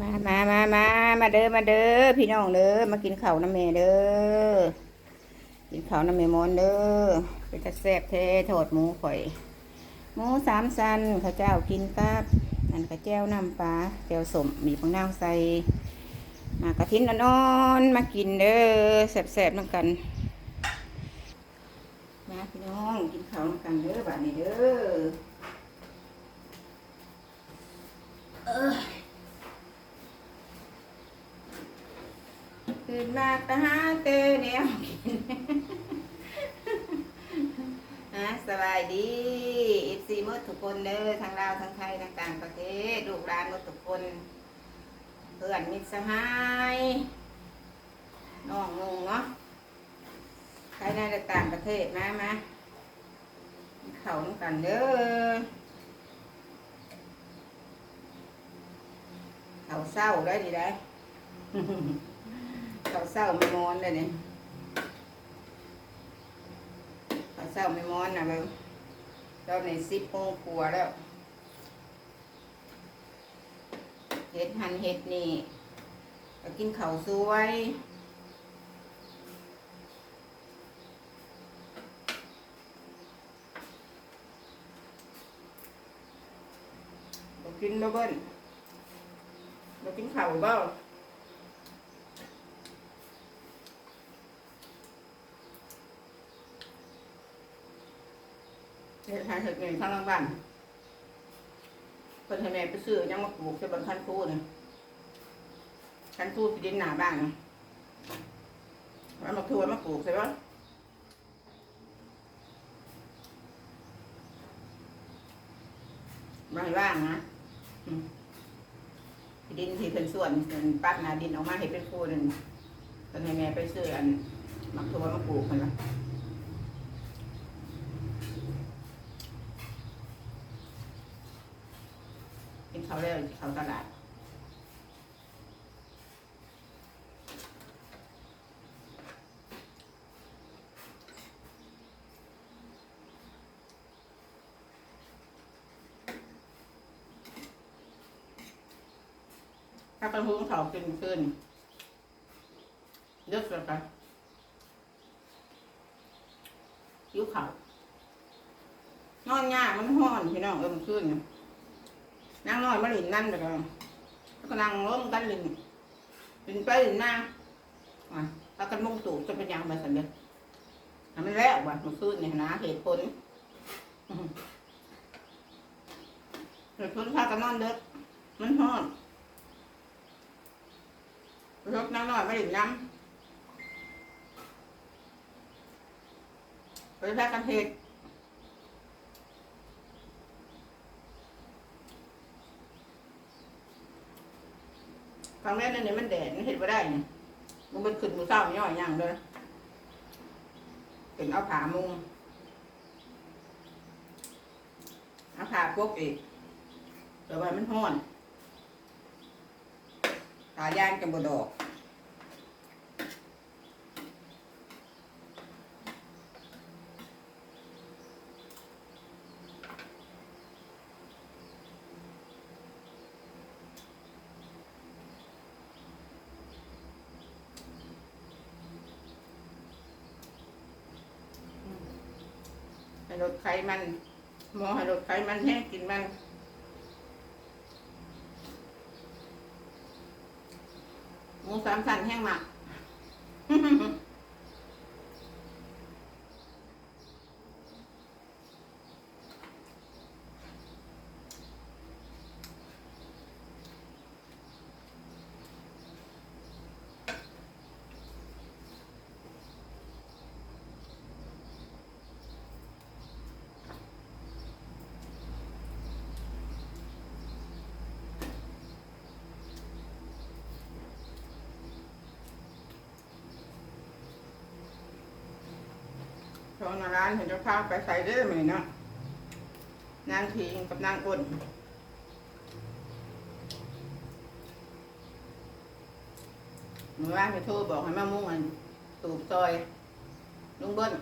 มามามามามาเด้อ มาเด้อ พี่น้องเด้อ มากินข้าวน้ำแม่เด้อ กินข้าวน้ำแม่มอนเด้อเป็นตะแซบแท้ทอดหมูข่อย หมูสามสันข้าวเจ้ากินกับอันข้าวแจ้วน้ำปลาแจ้วสมมีปังนาวใส่มากระทินอ่อนมากินเด้อแซ่บๆน้ำกัน มาพี่น้องกินข้าวน้ำกันเด้อบัดนี้เด้อเออ ตื่นมาตาหาเตอแนวกินฮะสบายดีอีซีมดทุกคนเด้อทั้งลาวทั้งไทยทั้งต่างประเทศลูกหลานมดทุกคน เพื่อนมิตรสหายน้องงงเนาะใครในต่างประเทศมามาเขาน้ำกันเด้อเขาเศร้าได้ดีได้ เศร้าไม่มอนเลยเนี่ยเขาเศร้าไม่มอนนะเบิ้งตอนนี้สิบโมงกว่าแล้ว เห็ดหันเห็ดนี่ก็กินเข้าวสวยกินบ่เบิ้ลบ่กินข้าวบ่ ฮ็ดให้เฮ็ดเงินข้างหล่างบ้านเพิ่นให้แม่ไปซื้อยังมาปลูกใส่บนคันคูนี่คันคูที่ดินหนาบ้านนะแล้วมาทัวมาปลูกใช่ปะไม่ว่างนะดินที่เพิ่นส่วนเพิ่นปัดหนาดินออกมาให้เป็นคูนึงเพิ่นให้แม่ไปซื้ออันมาทัวมาปลูกเพิ่นว่า เขาวแล้วเขาตลาดถ้าเป็นหุ้งเขากินขึ้นเลือกกันยิ้วเขานอนยากมันห้อนพี่น้องเอิมขึ้น นั่งน้อยมาหลินนั่นเดี๋ยวก่อแล้วก็นั่งล้มกันหลินหลินไปหลินมาอะถ้ากันมุ่งตู่จะเป็นยังไงสันเดียทำไม่แล้วว่ะมันขึ้นเนี่ยนะเหตุผลเหตุผลพากันนอนเด็กมันหอนรถนั่งน้อยมาหลินน้ำไปพากันเหตุ ครั้งแรกนั่นเนี่ยมันแดดมันเห็นว่าได้เนี่ยมันมันขึ้นมือเศร้าย่อยอย่างเลยเป็นเอาผามุงเอาผาพวกอีกแต่ว่ามันห้อนตายางจังบดอก ให้ลดไขมัน หมอให้ลดไขมันแห้งกินมันหมูสามสันแห้งมาก ชองร้านเห็นเจ้าภาพไปใส่ได้ไหมเนาะนางพิงกับนางอ้นเมื่อวานไปโทรบอกให้มามุ่งอันตูบซอยลุงเบิ้ล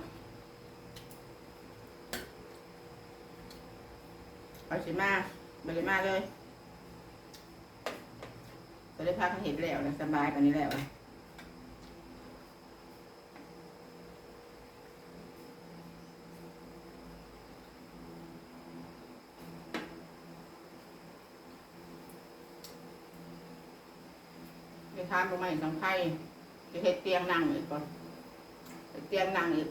เอาสิมาบริมาเลยได้พักเห็นแล้วนะสบายกว่านี้แล้วนะไปทานตรงไหนสังไข่จะเฮ็ดเตียงนั่งอีกก่อนเตียงนั่งอีก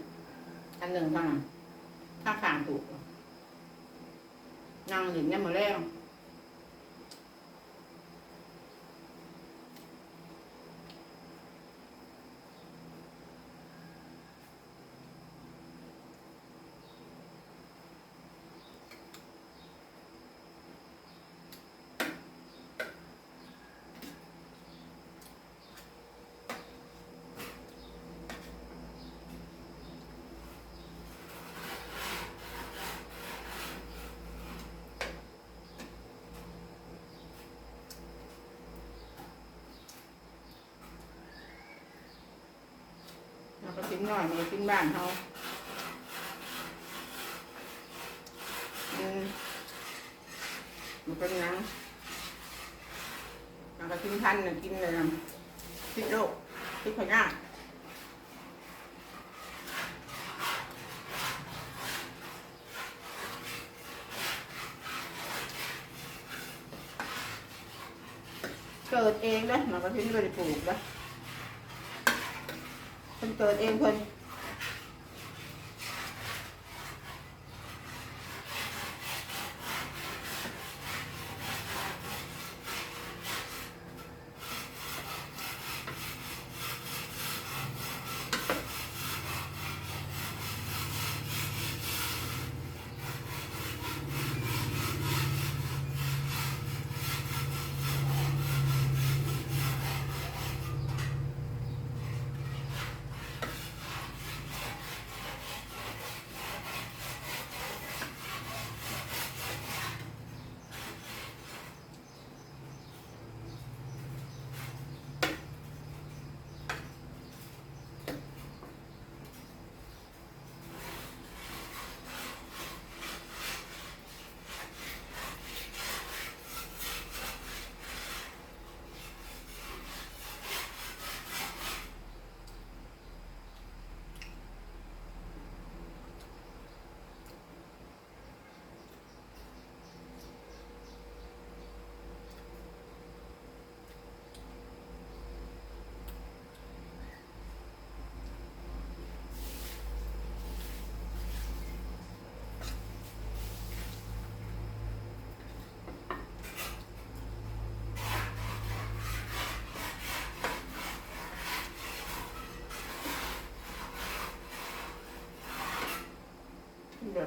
อันหนึ่งเท่านั้นข้างขางถูกนั่งอยู่เนี่ยมาแล้ว เราก็กินหน่อยมันก็กินบ้านเขาอืมมันเป็นยังเราก็กินพันน่ะกินเลยนะติดโรคติดพยาธิเกิดเองนะมันก็ทิ้งไปปลูกนะ เพิ่นเกิดเองเพิ่น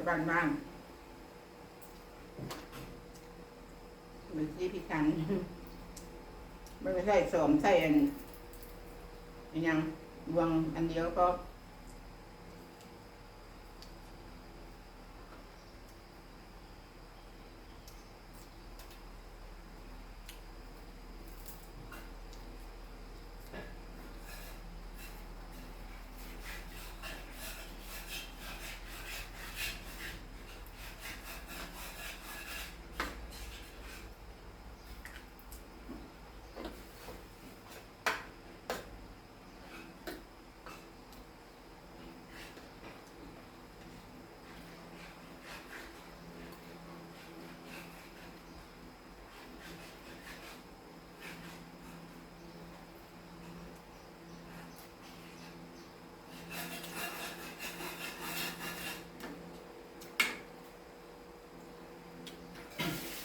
บ้านบ้านมันซีพิกันไม่ใช่สวมใส่อันอันยังดวงอันเดียวก็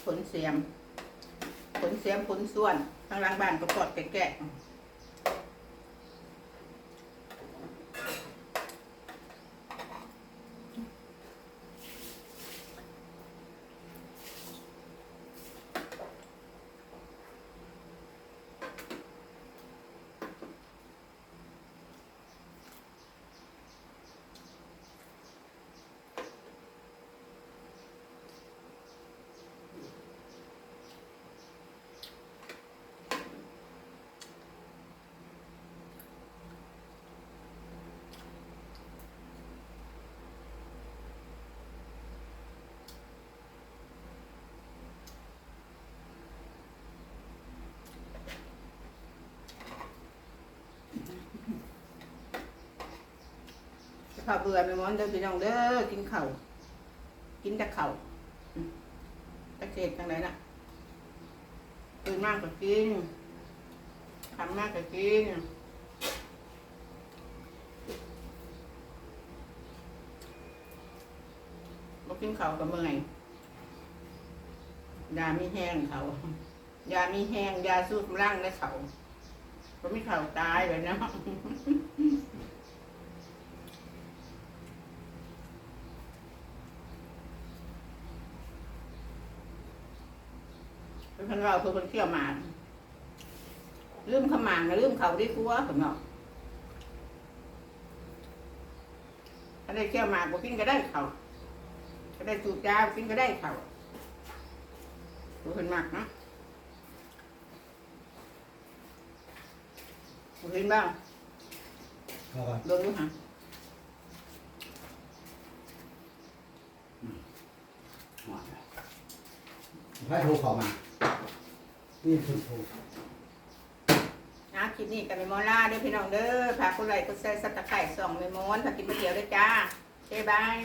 ผล เสียม ผลเสียมผลส่วนทางหล่างบ้านก็กอดแกะ ข้าวเบื่อแม่มอนเด้อพี่น้องเด้อกินข้าวกินแต่ข้าวตะเกียบจังไรน่ะตื่นมากก็กินทำมากก็กินบ่กินข้าวก็เมื่อยยาไมีแห้งเขายาไมีแห้งยาสูบร่างและเขาก็ไมีเขาตายเลยเน เป็นคนเราคือคนเที่ยวหมากลืมขมางนะลืมเขาได้คัวผมเนาะถ้าได้เที่ยวหมากบ่กินก็ได้เขาก็ได้จูบยากินก็ได้เขาบ่เป็นหมากเนาะบ่เห็นบ้างเข้ากันโดนดูหะให้โทรเข้ามา นี่คือโทรนะคลิปนี้กับเมมอล่าเด้อพี่น้องเด้อพากกดไลค์กดแชร์สัตะไคร่สองเมมอนพากกินก๋วยเตี๋ยวด้วยจ้าเจ๊บาย